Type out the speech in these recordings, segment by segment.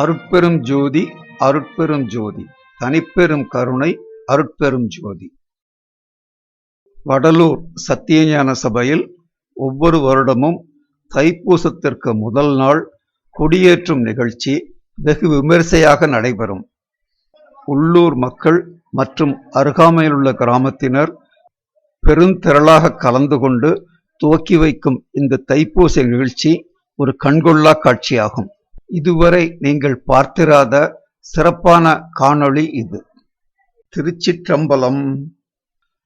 அருட்பெரும் ஜோதி அருட்பெரும் ஜோதி. தனிப்பெரும் கருணை அருட்பெரும் ஜோதி. வடலூர் சத்தியஞான சபையில் ஒவ்வொரு வருடமும் தைப்பூசத்திற்கு முதல் நாள் கொடியேற்றும் நிகழ்ச்சி வெகு விமரிசையாக நடைபெறும். உள்ளூர் மக்கள் மற்றும் அருகாமையிலுள்ள கிராமத்தினர் பெருந்திரளாக கலந்து கொண்டு துவக்கி வைக்கும் இந்த தைப்பூச நிகழ்ச்சி ஒரு கண்கொள்ளா காட்சியாகும். இதுவரை நீங்கள் பார்த்திராத சிறப்பான காணொளி இது. திருச்சிற்றம்பலம்.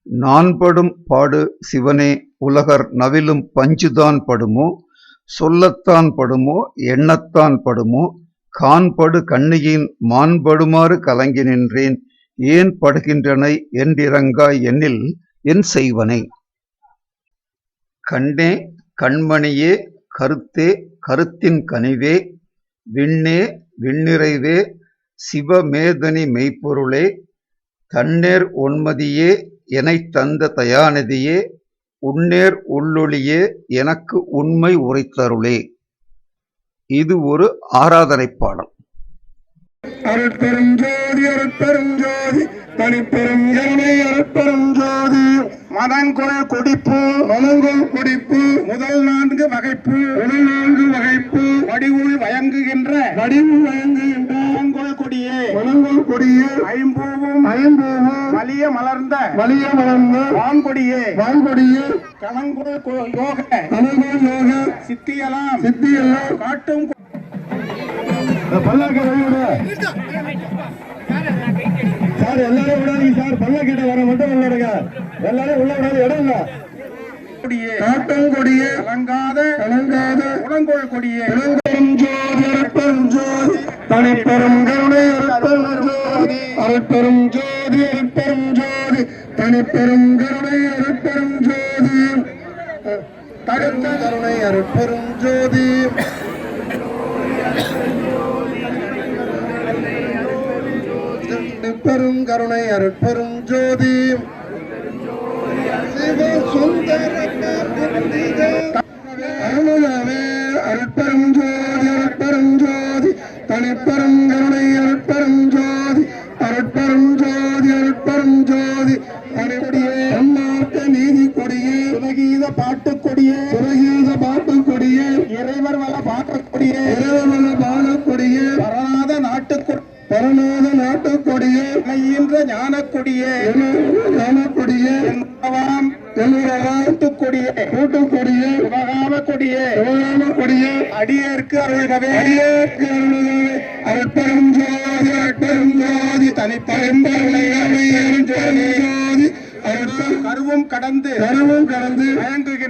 நான்படும் பாடு சிவனே உலகர் நவிலும் பஞ்சுதான் படுமோ? சொல்லத்தான் படுமோ? எண்ணத்தான் படுமோ? கான்படு கண்ணியின் மான்படுமாறு கலங்கி நின்றேன். ஏன் படுகின்றனை என்றிறங்காய் என்னில் என் செய்வனை. கண்ணே கண்மணியே கருத்தே கருத்தின் கனிவே விண்ணே விண்ணிறைவே சிவமேதனி மெய்ப்பொருளே தன்னேர் ஒன்மதியே எனைத் தந்த தயாநிதியே உன்னேர் உள்ளொளியே எனக்கு உண்மை உரைத்தருளே. இது ஒரு ஆராதனை பாடல். அருட்பெரும் ஜோதி அருட்பெரும் ஜோதி தனிப்பெரும் கருணை அருட்பெரும் ஜோதி. மதங்கொள் குடிப்பு மனங்கொள் குடிப்பு முதல் நான்கு வகைப்பு முதல் நான்கு வகைப்பு. வடிவுள் வயங்குகின்ற வடிவு வயங்குகின்ற மனங்கொள் கொடியே. மனங்கொள் கொடியே. ஐம்பூவும் ஐம்பூவும் வலிய மலர்ந்த வலிய மலர்ந்த வான்கொடியே. வான்கொடியே. கணங்கொள் கொ- யோக. கணங்கொள் யோக. சித்தியலாம். சித்தியலாம் காட்டும் பல்லாக்க சார் எல்லாரும் விடாதீங்க சார். பல்லாக்கிட்ட வர மட்டும் விளையாடுங்க எல்லாரும் உள்ள விடாது இடம் இல்ல. கொடியே. காட்டும் கொடியே. கலங்காத கலங்காத உடங்கோள் கொடியே. இளங்கரும் ஜோதி அருட்பெரும் ஜோதி தனிப்பெரும் கருணை அருட்பெரும் ஜோதி அருட்பெரும் ஜோதி அருட்பெரும் ஜோதி தனிப்பெரும் கருணை அருட்பெரும் ஜோதி. தடுத்த கருணை அருட்பெரும் ஜோதி. பெரும் கருணை அருட்பெரும் ஜோதி. பரநாத நாட்டுக்கொடியே இணைகின்ற ஞானக்கொடியே ஞானக்கொடியே கூட்டுக்கொடியே கூட்டுக்கொடியே சிவகாம கொடியே சிவகாம கொடியே அடியேற்கு அருள்கவே அடியேற்கு அருள்கவே அருட்பெரும் ஜோதி அருட்பெரும் ஜோதி தனிப்பெரும் ஜோதி அருட்பெரும் கருவும் கடந்து கருவும் கடந்து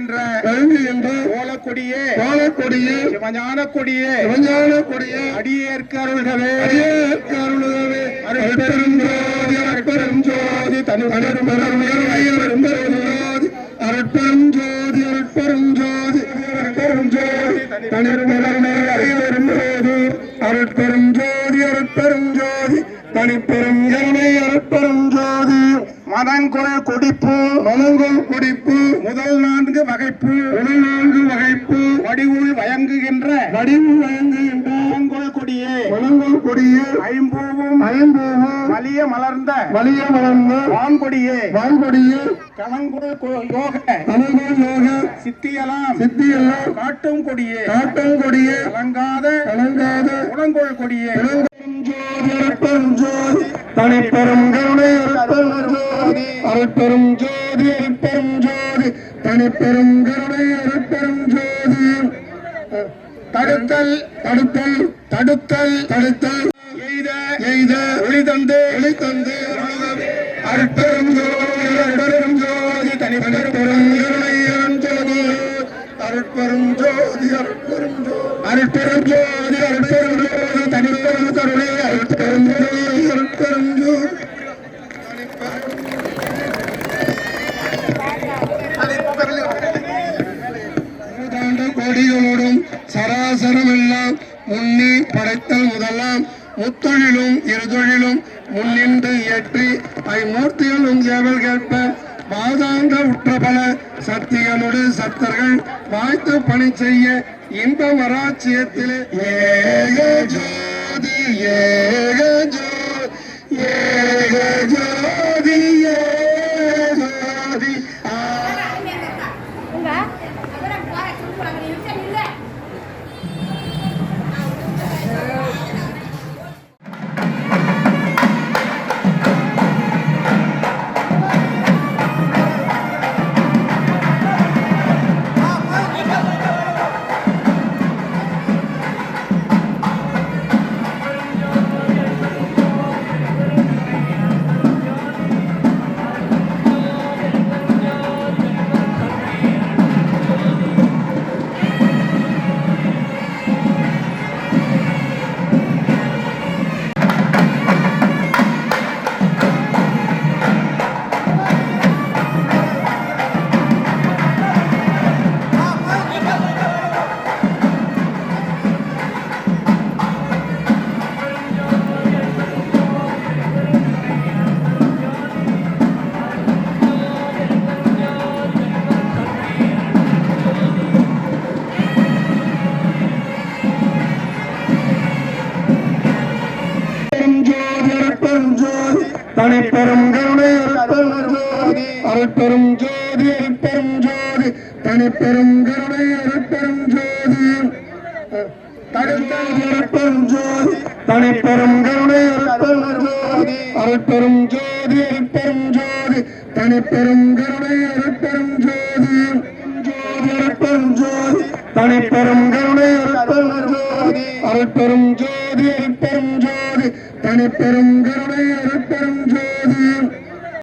வழங்குகின்ற வழங்குகின்ற ஓலக்கொடியே ஓலக்கொடியே சிவஞான கொடியே சிவஞான கொடியே அடியேற்கு அருள்கவே. அடியேற்கு அருள்கவே. அருட்பெரும் ஜோதி அருட்பெரும் ஜோதி தனிப்பெரும் அருள்கவே ஜோதி அருட்பெரும் ஜோதி அருட்பெரும் ஜோதி அருட்பெரும் ஜோதி தனிப்பெரும் அருள்பெரும் ஜோதி அருட்பெரும் ஜோதி அருட்பெரும் ஜோதி தனிப்பெரும் கருணை அருட்பெரும் ஜோதி மதங்கொள் குடிப்பு மனங்கொள் முதல் நான்கு வகைப்பு முதல் நான்கு வகைப்பு வடிவுள் வயங்குகின்ற வடிவு வயங்குகின்ற மனங்கொள் கொடியே மனங்கொள் கொடியே ஐம்பூவும் ஐம்பூவும் வலிய மலர்ந்த வலிய மலர்ந்த வான்கொடியே வான்கொடியே கணங்கொள் கொ- யோக கணங்கொள் யோக சித்தியலாம் சித்தியலாம் காட்டும் கொடியே காட்டும் கொடியே கலங்காத கலங்காத உடங்கொள் கொடியே தனிப்பெரும் கருணை அருட்பெரும் ஜோதி. ஜோதி அருட்பெரும் ஜோதி தனிப்பெரும் கருணை அருட்பெரும் ஜோதி. தடுத்தல் தடுத்தல் தடுத்தல் தடுத்தல். எய்த எய்த ஒளி தந்து ஒளி தந்து அருட்பெரும் ஜோதி அருட்பெரும் ஜோதி தனிப்பெரும் கருணை அருட்பெரும் ஜோதி அருட்பெரும் ஜோதி அருட்பெரும் ஜோதி. அருட்பெரும் ஜோதி அருட்பெரும் ஜோதி தனிப்பெரும் கருணை அருட்பெரும் ஜோதி அருட்பெரும் ஜோதி நூறாண்டு கோடிகளோடும் சராசரம் எல்லாம் முன்னி படைத்தல் முதலாம். முத்தொழிலும் இருதொழிலும் முன்னின்று இயற்றி ஐமூர்த்திகளும் சேவல் கேட்ப பாதாந்த உற்ற பல சக்திகளோடு சத்தர்கள் வாய்த்து பணி செய்ய இன்ப வராட்சியத்திலே ஏக ஜோதி ஏக ஜோ ஏக ஜோ. தனிப்பெரும் கருணை அருட்பெரும் ஜோதி அருட்பெரும் ஜோதி அருட்பெரும் ஜோதி. தனிப்பெரும் கருணை அருட்பெரும் ஜோதி. தடுத்தாதி அருட்பெரும் ஜோதி. தனிப்பெரும் கருணை அருட்பெரும் ஜோதி. அருட்பெரும் ஜோதி அருட்பெரும் ஜோதி. தனிப்பெரும் கருணை அருட்பெரும் ஜோதி. ஜோதி அருட்பெரும் ஜோதி. தனிப்பெரும் கருணை அருட்பெரும் ஜோதி. அருட்பெரும் ஜோதி அருட்பெரும் ஜோதி. தனிப்பெரும் கருணை